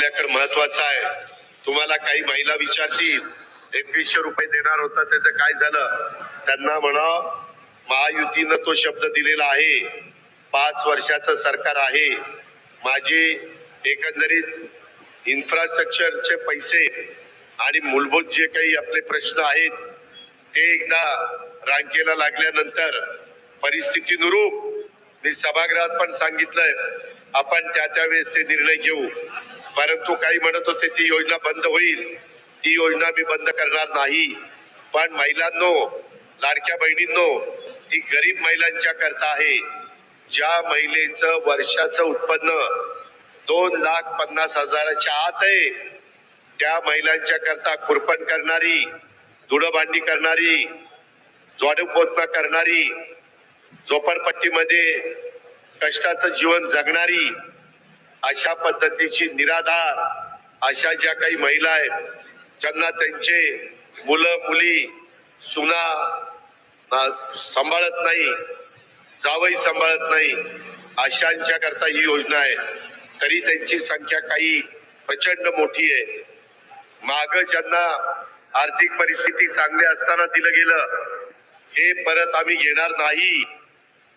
आपल्याकडे महत्वाचं आहे. तुम्हाला काही महिला विचारतील एकवीसशे रुपये देणार होता त्याचं काय झालं? त्यांना म्हणा महायुतीनं तो शब्द दिलेला आहे. पाच वर्षाचं सरकार आहे. माझे एकंदरीत इन्फ्रास्ट्रक्चरचे पैसे आणि मूलभूत जे काही आपले प्रश्न आहेत ते एकदा रांकेला लागल्यानंतर परिस्थितीनुरूप मी सभागृहात पण सांगितलंय आपण त्या त्यावेळेस ते निर्णय घेऊ. परंतु काही म्हणत होते ती योजना बंद होईल. ती योजना मी बंद करणार नाही. पण महिलांनो लाडक्या बहिणींनो ती गरीब महिलांच्या करता आहे. ज्या महिलेचं वर्षाचं उत्पन्न दोन लाख पन्नास हजाराच्या आत आहे त्या महिलांच्या करता खुरपण करणारी धुडबांडी करणारी जोडपोतना करणारी झोपडपट्टीमध्ये कष्टाचं जीवन जगणारी अशा पद्धतीची निराधार अशा ज्या काही महिला आहेत ज्यांना त्यांचे मुलं मुली सुना सांभाळत नाही जावई सांभाळत नाही अशांच्या करता ही योजना आहे. तरी त्यांची संख्या काही प्रचंड मोठी आहे. माग ज्यांना आर्थिक परिस्थिती चांगली असताना दिलं गेलं हे परत आम्ही घेणार नाही.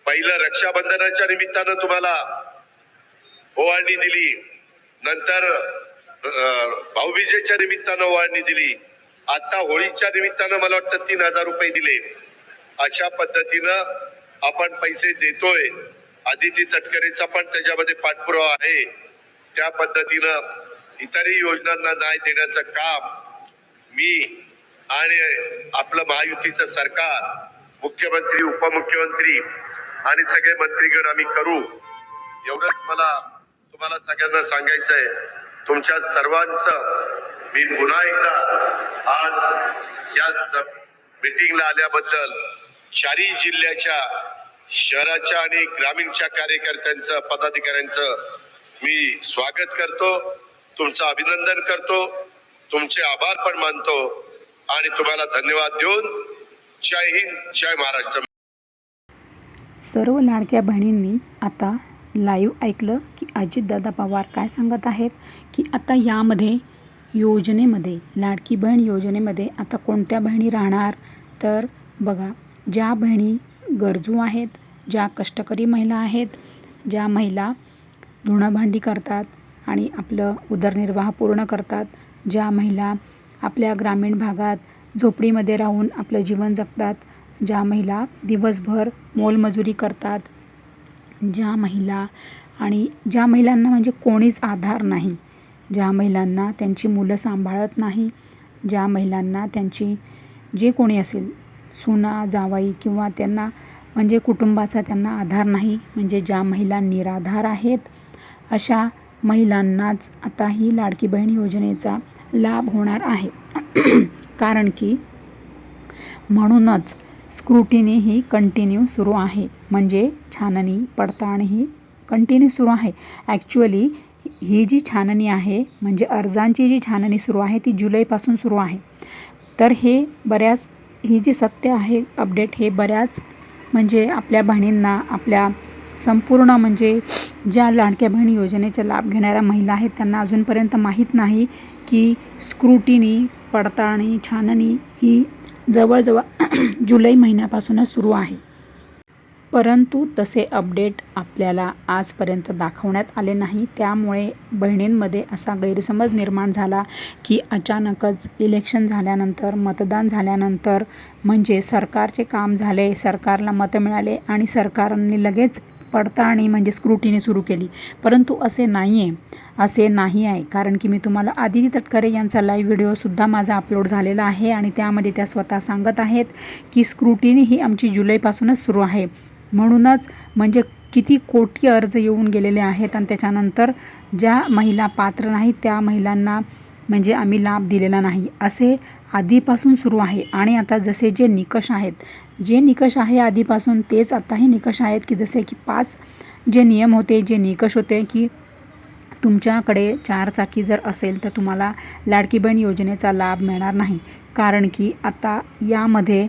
पहिलं रक्षाबंधनाच्या निमित्तानं तुम्हाला ओवाळणी दिली. नंतर भाऊबीजेच्या निमित्तानं ओवाळणी दिली. आता होळीच्या निमित्तानं मला वाटतं तीन हजार रुपये दिले. अशा पद्धतीनं आपण पैसे देतोय. आदिती तटकरेचा पण त्याच्यामध्ये पाठपुरावा आहे. त्या पद्धतीनं इतरही योजनांना न्याय देण्याचं काम मी आणि आपलं महायुतीचं सरकार मुख्यमंत्री उपमुख्यमंत्री आणि सगळे मंत्रीगण आम्ही करू. एवढंच मला तुम्हाला सगळ्यांना सांगायचं आहे तुमच्या सर्वांचं मी पुन्हा एकदा आज या मिटिंगला आल्याबद्दल चारी जिल्ह्याच्या शहराच्या आणि ग्रामीणच्या कार्यकर्त्यांचं पदाधिकाऱ्यांचं मी स्वागत करतो तुमचं अभिनंदन करतो तुमचे आभार पण मानतो आणि तुम्हाला धन्यवाद देऊन जय हिंद जय महाराष्ट्र. सर्व लाडक्या बहिणींनी आता लाईव्ह ऐकलं की अजितदादा पवार काय सांगत आहेत? की आता यामध्ये योजनेमध्ये लाडकी बहीण योजनेमध्ये आता कोणत्या बहिणी राहणार? तर बघा ज्या बहिणी गरजू आहेत ज्या कष्टकरी महिला आहेत ज्या महिला धुणं भांडी करतात आणि आपलं उदरनिर्वाह पूर्ण करतात ज्या महिला आपल्या ग्रामीण भागात झोपडीमध्ये राहून आपलं जीवन जगतात ज्या महिला दिवसभर मोलमजुरी करतात ज्या महिला आणि ज्या महिलांना म्हणजे कोणीच आधार नाही. ज्या महिलांना त्यांची मुलं सांभाळत नाही ज्या महिलांना त्यांची जे कोणी असेल सुना जावाई किंवा त्यांना म्हणजे कुटुंबाचा त्यांना आधार नाही म्हणजे ज्या महिला निराधार आहेत अशा महिलांनाच आता ही लाडकी बहीण योजनेचा लाभ होणार आहे. कारण की म्हणूनच स्क्रुटिनी ही कंटिन्यू सुरू आहे. म्हणजे छाननी पडताळणी ही कंटिन्यू सुरू आहे. ॲक्च्युअली ही जी छाननी आहे म्हणजे अर्जांची जी छाननी सुरू आहे ती जुलैपासून सुरू आहे. तर हे बऱ्याच ही जी सत्य आहे अपडेट हे बऱ्याच म्हणजे आपल्या बहिणींना आपल्या संपूर्ण म्हणजे ज्या लाडक्या बहिणी योजनेचा लाभ घेणाऱ्या महिला आहेत त्यांना अजूनपर्यंत माहीत नाही की स्क्रुटिनी पडताळणी छाननी ही जवळजवळ जुलै महिन्यापासूनच सुरू आहे. परंतु तसे अपडेट आपल्याला आजपर्यंत दाखवण्यात आले नाही. त्यामुळे बहिणींमध्ये असा गैरसमज निर्माण झाला की अचानकच इलेक्शन झाल्यानंतर मतदान झाल्यानंतर म्हणजे सरकारचे काम झाले सरकारला मतं मिळाले आणि सरकारने लगेच पडताळणी म्हणजे स्क्रुटिनी सुरू केली. परंतु असे नाही आहे असे नाही आहे. कारण की मी तुम्हाला आदिती तटकरे यांचा लाईव्ह व्हिडिओसुद्धा माझा अपलोड झालेला आहे आणि त्यामध्ये त्या स्वतः सांगत आहेत की स्क्रुटिनी ही आमची जुलैपासूनच सुरू आहे. म्हणूनच म्हणजे किती कोटी अर्ज येऊन गेलेले आहेत आणि त्याच्यानंतर ज्या महिला पात्र नाहीत त्या महिलांना म्हणजे आम्ही लाभ दिलेला नाही. असे आधीपासून सुरू आहे. आणि आता जसे जे निकष आहेत जे निकष आहे आधीपासून तेच आत्ताही निकष आहेत की जसे की पाच जे नियम होते जे निकष होते की तुमच्याकडे चार चाकी जर असेल तर तुम्हाला लाडकी बहीण योजनेचा लाभ मिळणार नाही. कारण की आता यामध्ये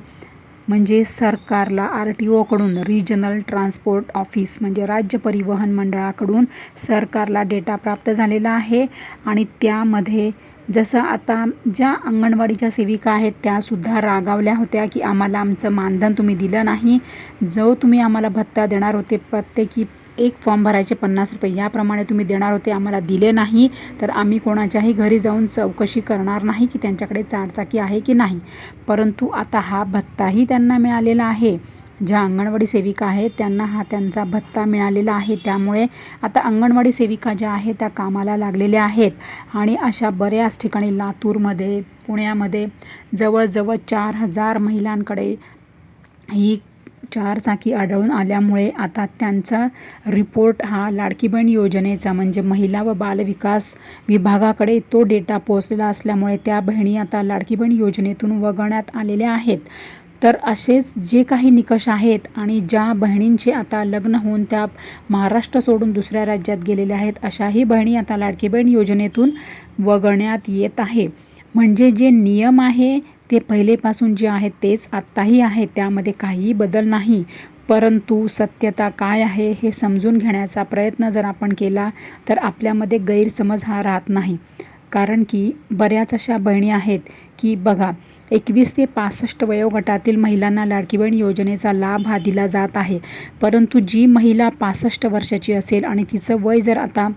म्हणजे सरकारला आर टी ओकडून रिजनल ट्रान्सपोर्ट ऑफिस म्हणजे राज्य परिवहन मंडळाकडून सरकारला डेटा प्राप्त झालेला आहे. आणि त्यामध्ये जसं आता ज्या अंगणवाडीच्या सेविका आहेत त्यासुद्धा रागावल्या होत्या की आम्हाला आमचं मानधन तुम्ही दिलं नाही. जो तुम्ही आम्हाला भत्ता देणार होते प्रत्येकी एक फॉर्म भरायचे पन्नास रुपये. याप्रमाणे तुम्ही देणार होते आम्हाला दिले नाही. तर आम्ही कोणाच्याही घरी जाऊन चौकशी करणार नाही की त्यांच्याकडे चारचाकी आहे की नाही. परंतु आता हा भत्ताही त्यांना मिळालेला आहे. ज्या अंगणवाडी सेविका आहेत त्यांना हा त्यांचा भत्ता मिळालेला आहे. त्यामुळे आता अंगणवाडी सेविका ज्या आहेत त्या कामाला लागलेल्या आहेत. आणि अशा बऱ्याच ठिकाणी लातूरमध्ये पुण्यामध्ये जवळजवळ चार हजार महिलांकडे ही चार चाकी आढळून आल्यामुळे आता त्यांचा रिपोर्ट हा लाडकी बहीण योजनेचा म्हणजे महिला व बालविकास विभागाकडे तो डेटा पोहोचलेला असल्यामुळे त्या बहिणी आता लाडकी बहीण योजनेतून वगळण्यात आलेल्या आहेत. तर असेच जे काही निकष आहेत आणि ज्या बहिणींचे आता लग्न होऊन त्या महाराष्ट्र सोडून दुसऱ्या राज्यात गेलेल्या आहेत अशाही बहिणी आता लाडकी बहीण योजनेतून वगळण्यात येत आहे. म्हणजे जे नियम आहे ते पहिलेपासून जे आहेत तेच आत्ताही आहे त्यामध्ये काहीही बदल नाही. परंतु सत्यता काय आहे हे समजून घेण्याचा प्रयत्न जर आपण केला तर आपल्यामध्ये गैरसमज हा राहत नाही. कारण की बऱ्याच अशा बहिणी आहेत की बघा एकवीस ते पासष्ट वयोगटातील महिलांना लाडकी बहीण योजनेचा लाभ हा दिला जात आहे. परंतु जी महिला पासष्ट वर्षाची असेल आणि तिचं वय जर आता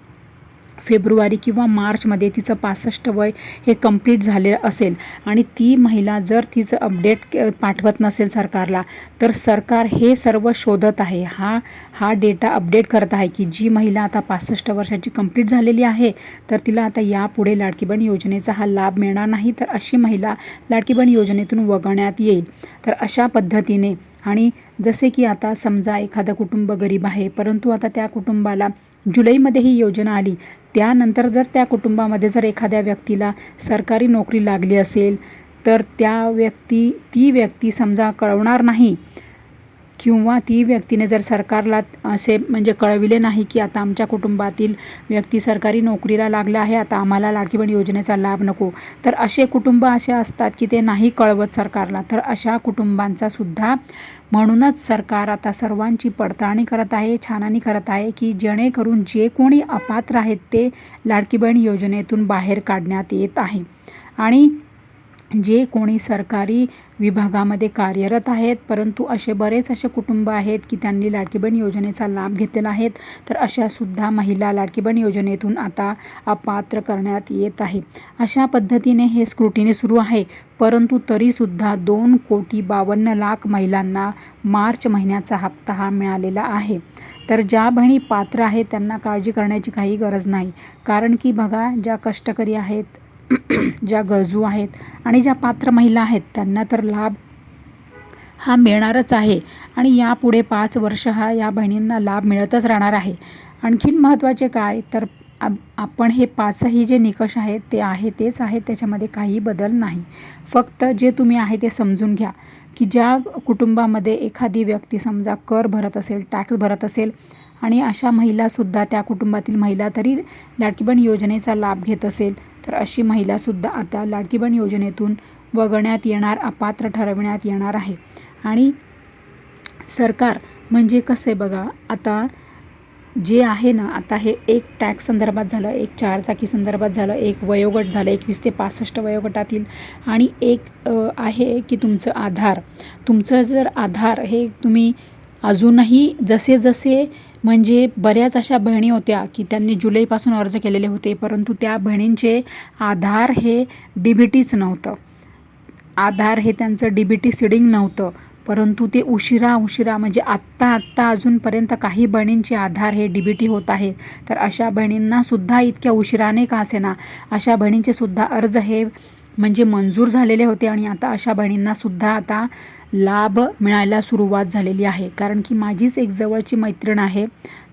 फेब्रुवारी किंवा मार्चमध्ये तिचं पासष्ट वय हे कंप्लीट झाले असेल. आणि ती महिला जर तिचं अपडेट पाठवत नसेल सरकारला तर सरकार हे सर्व शोधत आहे. हा हा डेटा अपडेट करत आहे की जी महिला आता पासष्ट वर्षाची कंप्लीट झालेली आहे तर तिला आता यापुढे लाडकीबण योजनेचा हा लाभ मिळणार नाही तर अशी महिला लाडकीबण योजनेतून वगळण्यात येईल. तर अशा पद्धतीने आणि जसे की आता समजा एखादं कुटुंब गरीब आहे परंतु आता त्या कुटुंबाला जुलैमध्ये ही योजना आली. त्यानंतर जर त्या कुटुंबामध्ये जर एखाद्या व्यक्तीला सरकारी नोकरी लागली असेल तर त्या व्यक्ती ती व्यक्ती समजा कळवणार नाही. किंवा ती व्यक्तीने जर सरकारला असे म्हणजे कळविले नाही की आता आमच्या कुटुंबातील व्यक्ती सरकारी नोकरीला लागला आहे आता आम्हाला लाडकी बहीण योजनेचा लाभ नको. तर असे कुटुंब असे असतात की ते नाही कळवत सरकारला. तर अशा कुटुंबांचा सुद्धा म्हणूनच सरकार आता सर्वांची पडताळणी करत आहे छाननी करत आहे की जेणेकरून जे कोणी अपात्र आहेत ते लाडकी बहीण योजनेतून बाहेर काढण्यात येत आहे. आणि जे कोणी सरकारी विभागामध्ये कार्यरत आहेत परंतु असे बरेच असे कुटुंब आहेत की त्यांनी लाडकी बहीण योजनेचा लाभ घेतलेला आहेत तर अशासुद्धा महिला लाडकी बहीण योजनेतून आता अपात्र करण्यात येत आहे. अशा पद्धतीने हे स्क्रुटिनी सुरू आहे परंतु तरीसुद्धा दोन कोटी बावन्न लाख महिलांना मार्च महिन्याचा हप्ता हा मिळालेला आहे. तर ज्या बहिणी पात्र आहेत त्यांना काळजी करण्याची काही गरज नाही कारण की बघा ज्या कष्टकरी आहेत ज्या गरजू आहेत आणि ज्या पात्र महिला आहेत त्यांना तर लाभ हा मिळणारच आहे. आणि यापुढे पाच वर्ष हा या बहिणींना लाभ मिळतच राहणार आहे. आणखीन महत्त्वाचे काय? तर आपण हे पाचही जे निकष आहेत ते आहे तेच आहेत त्याच्यामध्ये काही बदल नाही. फक्त जे तुम्ही आहे ते समजून घ्या की ज्या कुटुंबामध्ये एखादी व्यक्ती समजा कर भरत असेल टॅक्स भरत असेल आणि अशा महिलासुद्धा त्या कुटुंबातील महिला तरी लाडकीबण योजनेचा लाभ घेत असेल तर अशी महिलासुद्धा आता लाडकी बहीण योजनेतून वगळण्यात येणार अपात्र ठरविण्यात येणार आहे. आणि सरकार म्हणजे कसं आहे बघा आता जे आहे ना आता हे एक टॅक्स संदर्भात झालं एक चारचाकी संदर्भात झालं एक वयोगट झालं एकवीस ते पासष्ट वयोगटातील आणि एक आहे की तुमचं आधार. तुमचं जर आधार हे तुम्ही अजूनही जसे जसे म्हणजे बऱ्याच अशा बहिणी होत्या की त्यांनी जुलैपासून अर्ज केलेले होते परंतु त्या बहिणींचे आधार हे डी बी टीच नव्हतं. आधार हे त्यांचं डी बी टी सिडिंग नव्हतं परंतु ते उशिरा उशिरा म्हणजे आत्ता आत्ता अजूनपर्यंत काही बहिणींचे आधार हे डी बी टी होत आहे. तर अशा बहिणींनासुद्धा इतक्या उशिराने का असेना अशा बहिणींचेसुद्धा अर्ज हे म्हणजे मंजूर झालेले होते आणि आता अशा बहिणींनासुद्धा आता लाभ मिळायला सुरुवात झालेली आहे. कारण की माझीच एक जवळची मैत्रीण आहे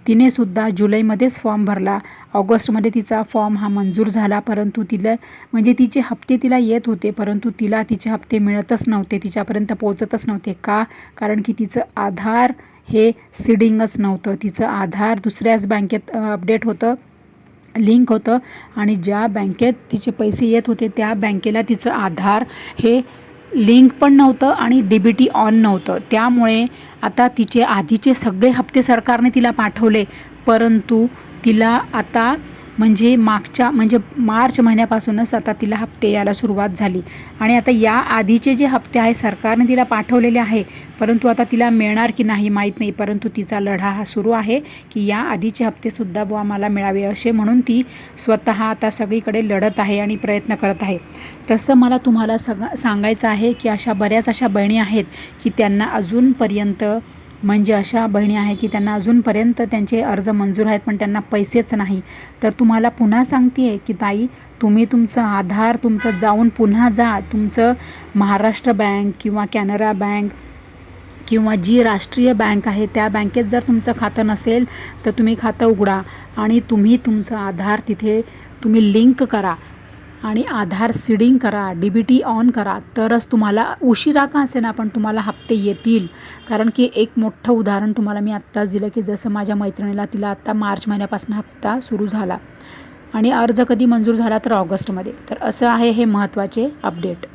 तिनेसुद्धा जुलैमध्येच फॉर्म भरला. ऑगस्टमध्ये तिचा फॉर्म हा मंजूर झाला परंतु तिला म्हणजे तिचे हप्ते तिला येत होते परंतु तिला तिचे हप्ते मिळतच नव्हते तिच्यापर्यंत पोहोचतच नव्हते. का? कारण की तिचं आधार हे सिडिंगच नव्हतं. तिचं आधार दुसऱ्याच बँकेत अपडेट होतं. लिंक होतं. आणि ज्या बँकेत तिचे पैसे येत होते त्या बँकेला तिचं आधार हे लिंक पण नव्हतं आणि डी बी टी ऑन नव्हतं. त्यामुळे आता तिचे आधीचे सगळे हप्ते सरकारने तिला पाठवले. परंतु तिला आता म्हणजे मागच्या म्हणजे मार्च महिन्यापासूनच आता तिला हप्ते यायला सुरुवात झाली. आणि आता या आधीचे जे हप्ते आहे सरकारने तिला पाठवलेले आहे परंतु आता तिला मिळणार की नाही माहीत नाही परंतु तिचा लढा हा सुरू आहे की या आधीचे हप्तेसुद्धा बुवा मला मिळावे असे म्हणून ती स्वतः आता सगळीकडे लढत आहे आणि प्रयत्न करत आहे. तसं मला तुम्हाला सग सांगायचं आहे की अशा बऱ्याच अशा बहिणी आहेत की त्यांना अजूनपर्यंत म्हणजे अशा बहिणी आहे की त्यांना अजूनपर्यंत त्यांचे अर्ज मंजूर आहेत पण त्यांना पैसेच नाही. तर तुम्हाला पुन्हा सांगते आहे की ताई तुम्ही तुमचं आधार तुमचं जाऊन पुन्हा जा. तुमचं महाराष्ट्र बँक किंवा कॅनरा बँक किंवा जी राष्ट्रीय बँक आहे त्या बँकेत जर तुमचं खातं नसेल तर तुम्ही खातं उघडा आणि तुम्ही तुमचं आधार तिथे तुम्ही लिंक करा. आणि आधार सीडिंग करा डी बी टी ऑन करा तरच तुम्हाला उशिरा का असे ना पण तुम्हाला हप्ते येतील. कारण की एक मोठं उदाहरण तुम्हाला मी आत्ताच दिलं की जसं माझ्या मैत्रिणीला तिला आत्ता मार्च महिन्यापासून हप्ता सुरू झाला आणि अर्ज कधी मंजूर झाला तर ऑगस्टमध्ये. तर असं आहे हे महत्त्वाचे अपडेट.